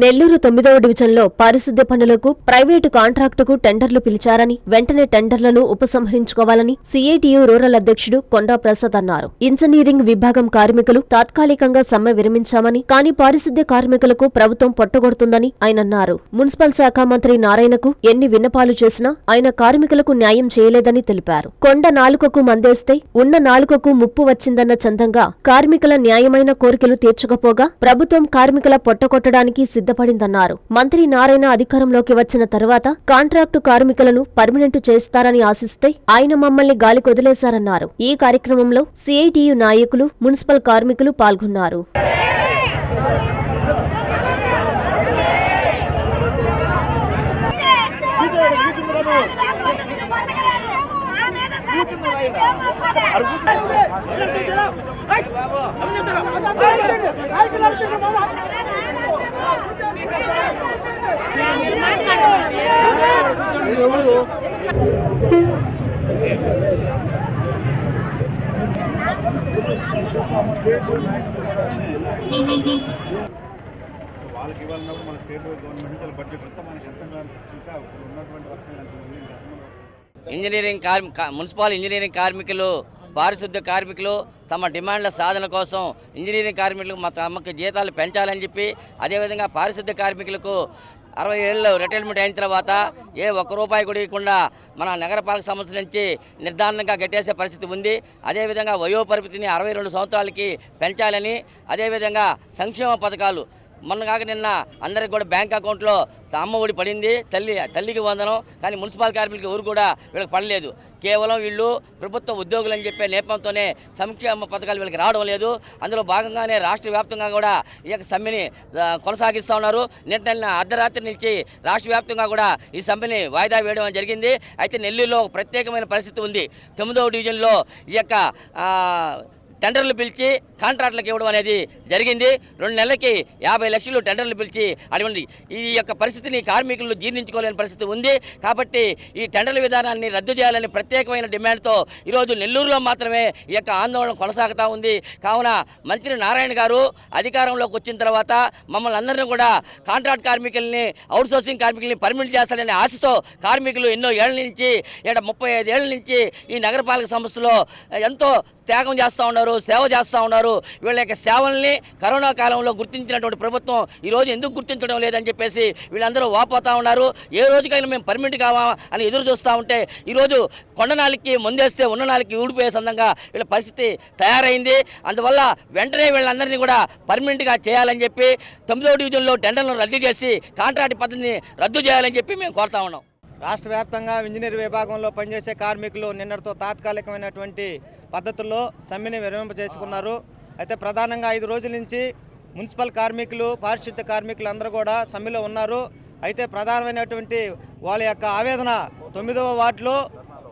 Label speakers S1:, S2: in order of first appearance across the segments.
S1: నెల్లూరు తొమ్మిదవ డివిజన్లో పారిశుద్ధ్య పనులకు ప్రైవేటు కాంట్రాక్టుకు టెండర్లు పిలిచారని వెంటనే టెండర్లను ఉపసంహరించుకోవాలని సీఐటియు రూరల్ అధ్యక్షుడు కొండా ప్రసాద్ అన్నారు. ఇంజనీరింగ్ విభాగం కార్మికులు తాత్కాలికంగా సమ్మె విరమించామని కానీ పారిశుద్ధ్య కార్మికులకు ప్రభుత్వం పొట్టగొడుతుందని ఆయన అన్నారు. మున్సిపల్ శాఖ మంత్రి నారాయణకు ఎన్ని విన్నపాలు చేసినా ఆయన కార్మికులకు న్యాయం చేయలేదని తెలిపారు. కొండ నాలుకకు మందేస్తే ఉన్న నాలుకకు ముప్పు వచ్చిందన్న చందంగా కార్మికుల న్యాయమైన కోరికలు తీర్చకపోగా ప్రభుత్వం కార్మికుల పొట్టకొట్టడానికి సిద్ధపడిందన్నారు మంత్రి నారాయణ అధికారంలోకి వచ్చిన తర్వాత కాంట్రాక్టు కార్మికులను పర్మనెంట్ చేస్తారని ఆశిస్తే ఆయన మమ్మల్ని గాలి కొదిలేశారన్నారు ఈ కార్యక్రమంలో సిఐటియు నాయకులు మున్సిపల్ కార్మికులు పాల్గొన్నారు.
S2: వాళ్ళకి ఇవ్వాలన్నప్పుడు మన స్టేట్ గవర్నమెంట్ చాలా బడ్జెట్ అంతా మనకి ఎంత ఇంకా ఉన్నటువంటి వర్షం
S3: ఇంజనీరింగ్ కార్మి మున్సిపల్ ఇంజనీరింగ్ కార్మికులు పారిశుద్ధ్య కార్మికులు తమ డిమాండ్ల సాధన కోసం ఇంజనీరింగ్ కార్మికులకు మా తమకు జీతాలు పెంచాలని చెప్పి అదేవిధంగా పారిశుద్ధ్య కార్మికులకు అరవై ఏళ్ళు రిటైర్మెంట్ అయిన తర్వాత ఏ ఒక్క రూపాయి కూడా ఇవ్వకుండా మన నగరపాలక సంస్థ నుంచి నిర్ధారణంగా గట్టేసే పరిస్థితి ఉంది. అదేవిధంగా వయోపరిమితిని అరవై రెండు సంవత్సరాలకి పెంచాలని అదేవిధంగా సంక్షేమ పథకాలు మొన్న కాక నిన్న అందరికి కూడా బ్యాంక్ అకౌంట్లో అమ్మ ఒడి పడింది తల్లి తల్లికి వందనం కానీ మున్సిపల్ కార్మికులకి ఎవరు కూడా వీళ్ళకి పడలేదు. కేవలం వీళ్ళు ప్రభుత్వ ఉద్యోగులు అని చెప్పే నేపంతోనే సంక్షేమ పథకాలు వీళ్ళకి రావడం లేదు. అందులో భాగంగానే రాష్ట్ర వ్యాప్తంగా కూడా ఈ యొక్క సమ్మెని కొనసాగిస్తూ ఉన్నారు. నిన్న అర్ధరాత్రి నుంచి రాష్ట్ర వ్యాప్తంగా కూడా ఈ సమ్మెని వాయిదా వేయడం జరిగింది. అయితే నెల్లూరులో ప్రత్యేకమైన పరిస్థితి ఉంది. తొమ్మిదవ డివిజన్లో ఈ యొక్క టెండర్లు పిలిచి కాంట్రాక్టులకు ఇవ్వడం అనేది జరిగింది. రెండు నెలలకి యాభై లక్షలు టెండర్లు పిలిచి అటువంటి ఈ యొక్క పరిస్థితిని కార్మికులు జీర్ణించుకోలేని పరిస్థితి ఉంది. కాబట్టి ఈ టెండర్ల విధానాన్ని రద్దు చేయాలని ప్రత్యేకమైన డిమాండ్తో ఈరోజు నెల్లూరులో మాత్రమే ఈ యొక్క ఆందోళన కొనసాగుతూ ఉంది. కావున మంత్రి నారాయణ గారు అధికారంలోకి వచ్చిన తర్వాత మమ్మల్ని అందరినీ కూడా కాంట్రాక్ట్ కార్మికుల్ని అవుట్సోర్సింగ్ కార్మికుల్ని పర్మిట్ చేస్తాడనే ఆశతో కార్మికులు ఎన్నో ఏళ్ళ నుంచి ఇక్కడ ముప్పై ఐదు ఏళ్ళ నుంచి ఈ నగరపాలక సంస్థలో ఎంతో త్యాగం చేస్తూ ఉన్నారు. సేవ చేస్తూ ఉన్నారు. వీళ్ళ యొక్క సేవల్ని కరోనా కాలంలో గుర్తించినటువంటి ప్రభుత్వం ఈరోజు ఎందుకు గుర్తించడం లేదని చెప్పేసి వీళ్ళందరూ వాపోతూ ఉన్నారు. ఏ రోజుకైనా మేము పర్మిట్ కావా అని ఎదురు చూస్తూ ఉంటే ఈరోజు కొండనాలికి ముందేస్తే ఉన్ననాలికి ఊడిపోయే సందంగా వీళ్ళ పరిస్థితి తయారైంది. అందువల్ల వెంటనే వీళ్ళందరినీ కూడా పర్మనెంట్గా చేయాలని చెప్పి తొమ్మిదో డివిజన్లో టెండర్లను రద్దు చేసి కాంట్రాక్ట్ పద్ధతిని రద్దు చేయాలని చెప్పి మేము కోరుతా ఉన్నాం.
S4: రాష్ట్ర వ్యాప్తంగా ఇంజనీర్ విభాగంలో పనిచేసే కార్మికులు నిన్నటితో తాత్కాలికమైనటువంటి పద్ధతుల్లో సమ్మెని విరమింపజేసుకున్నారు అయితే ప్రధానంగా ఐదు రోజుల నుంచి మున్సిపల్ కార్మికులు పారిశుద్ధ్య కార్మికులు అందరూ కూడా సమ్మెలో ఉన్నారు. అయితే ప్రధానమైనటువంటి వాళ్ళ యొక్క ఆవేదన తొమ్మిదవ వార్డులో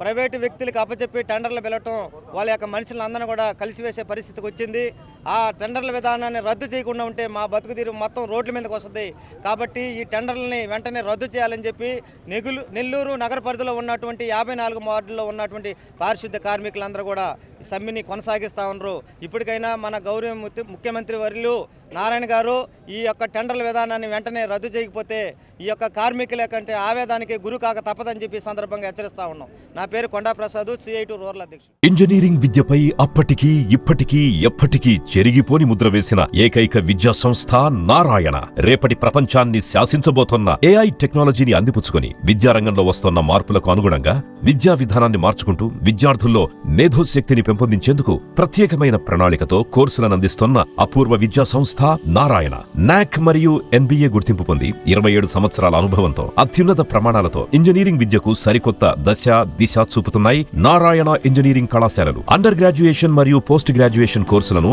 S4: ప్రైవేటు వ్యక్తులకు అప్పచెప్పి టెండర్లు వెళ్ళటం వాళ్ళ యొక్క మనుషులందరినీ కూడా కలిసివేసే పరిస్థితికి వచ్చింది. ఆ టెండర్ల విధానాన్ని రద్దు చేయకుండా ఉంటే మా బతుకు తీరు మొత్తం రోడ్ల మీదకి వస్తుంది. కాబట్టి ఈ టెండర్లని వెంటనే రద్దు చేయాలని చెప్పి నెగులు నెల్లూరు నగర పరిధిలో ఉన్నటువంటి యాభై నాలుగు వార్డుల్లో ఉన్నటువంటి పారిశుద్ధ్య కార్మికులందరూ కూడా ఈ సమ్మెని కొనసాగిస్తూ ఉన్నారు. ఇప్పటికైనా మన గౌరవ ముఖ్యమంత్రి వర్యులు నారాయణ గారు ఈ యొక్క టెండర్ల విధానాన్ని వెంటనే రద్దు చేయకపోతే ఈ యొక్క కార్మికుల కంటే ఆవేదానికి గురి కాక తప్పదని చెప్పి సందర్భంగా హెచ్చరిస్తా ఉన్నాం. నా పేరు Konda Prasad CI two rural అధ్యక్షుడు.
S5: ఇంజనీరింగ్ విద్యపై అప్పటికీ ఇప్పటికీ ఎప్పటికీ చెరిగిపోని ముద్ర వేసిన ఏకైక విద్యా సంస్థ నారాయణ. రేపటి ప్రపంచాన్ని శాసించబోతోన్న ఏఐ టెక్నాలజీని అందిపుచ్చుకొని విద్యారంగంలో వస్తోన్న మార్పులకు అనుగుణంగా విద్యా విధానాన్ని మార్చుకుంటూ విద్యార్థుల్లో మేధోశక్తిని పెంపొందించేందుకు ప్రత్యేకమైన ప్రణాళికతో కోర్సులను అందిస్తోన్న అపూర్వ విద్యా సంస్థ నారాయణ. నాక్ మరియు ఎన్బిఏ గుర్తింపు పొంది ఇరవై ఏడు సంవత్సరాల అనుభవంతో అత్యున్నత ప్రమాణాలతో ఇంజనీరింగ్ విద్యకు సరికొత్త దశ దిశ చూపుతున్నాయి నారాయణ ఇంజనీరింగ్ కళాశాలలు. అండర్ గ్రాడ్యుయేషన్ మరియు పోస్ట్ గ్రాడ్యుయేషన్ కోర్సులను